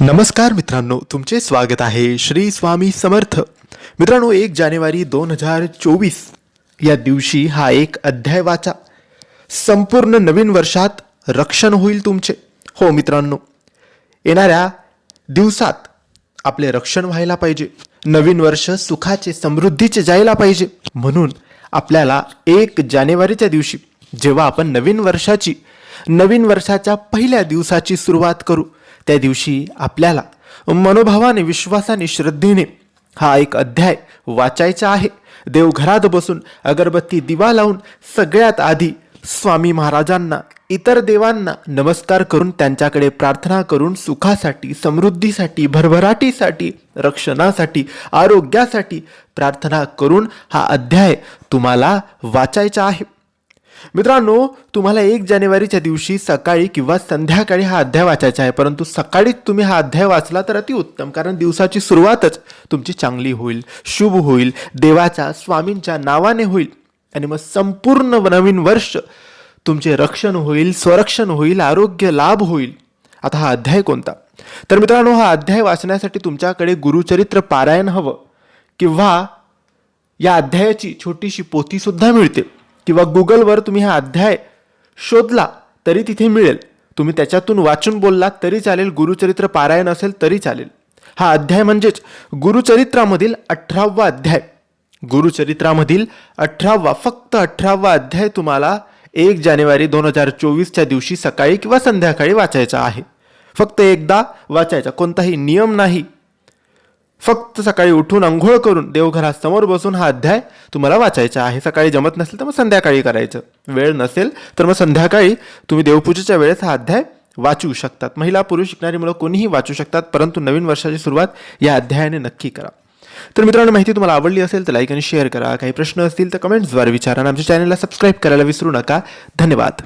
नमस्कार मित्रांनो तुमचे स्वागत आहे श्री स्वामी समर्थ. मित्रांनो एक जानेवारी दोन हजार चोवीस या दिवशी हा एक अध्याय वाचा संपूर्ण नवीन वर्षात रक्षण होईल तुमचे. हो मित्रांनो येणाऱ्या दिवसात आपले रक्षण व्हायला पाहिजे नवीन वर्ष सुखाचे समृद्धीचे जायला पाहिजे. म्हणून आपल्याला एक जानेवारीच्या दिवशी जेव्हा आपण नवीन वर्षाची नवीन वर्षाच्या पहिल्या दिवसाची सुरुवात करू. त्या दिवशी आपल्याला मनोभावाने विश्वासाने श्रद्धेने हा एक अध्याय वाचायचा आहे. देवघरात बसून अगरबत्ती दिवा लावून सगळ्यात आधी स्वामी महाराजांना इतर देवांना नमस्कार करून त्यांच्याकडे प्रार्थना करून सुखासाठी समृद्धीसाठी भरभराटीसाठी रक्षणासाठी आरोग्यासाठी प्रार्थना करून हा अध्याय तुम्हाला वाचायचा आहे. मित्रांनो तुम्हाला एक जानेवारीच्या दिवशी सकाळी किंवा संध्याकाळी हा अध्याय वाचायचा आहे परंतु सकाळीच तुम्ही हा अध्याय वाचला तर अतिउत्तम कारण दिवसाची सुरुवातच तुमची चांगली होईल शुभ होईल देवाच्या स्वामींच्या नावाने होईल आणि मग संपूर्ण नवीन वर्ष तुमचे रक्षण होईल स्वरक्षण होईल आरोग्य लाभ होईल. आता हा अध्याय कोणता? तर मित्रांनो हा अध्याय वाचण्यासाठी तुमच्याकडे गुरुचरित्र पारायण हवं किंवा या अध्यायाची छोटीशी पोथीसुद्धा मिळते. किंवा गुगलवर तुम्ही हा अध्याय शोधला तरी तिथे मिळेल. तुम्ही त्याच्यातून वाचून बोललात तरी चालेल गुरुचरित्र पारायण असेल तरी चालेल. हा अध्याय म्हणजेच गुरुचरित्रामधील अठरावा अध्याय. गुरुचरित्रामधील अठरावा फक्त अठरावा अध्याय तुम्हाला एक जानेवारी दोन हजार चोवीसच्या दिवशी सकाळी किंवा संध्याकाळी वाचायचा आहे. फक्त एकदा वाचायचा कोणताही नियम नाही. फक्त सकाळी उठून आंघोळ करून देवघरासमोर बसून हा अध्याय तुम्हाला वाचायचा आहे. सकाळी जमत नसेल तर मग संध्याकाळी करायचं. वेळ नसेल तर मग संध्याकाळी तुम्ही देवपूजेच्या वेळेस हा अध्याय वाचू शकतात. महिला पुरुष शिकणारी मुलं कोणीही वाचू शकतात परंतु नवीन वर्षाची सुरुवात या अध्यायाने नक्की करा. तर मित्रांनो माहिती तुम्हाला आवडली असेल तर लाईक आणि शेअर करा. काही प्रश्न असतील तर कमेंट्सद्वारे विचारा आणि आमच्या चॅनलला सबस्क्राईब करायला विसरू नका. धन्यवाद.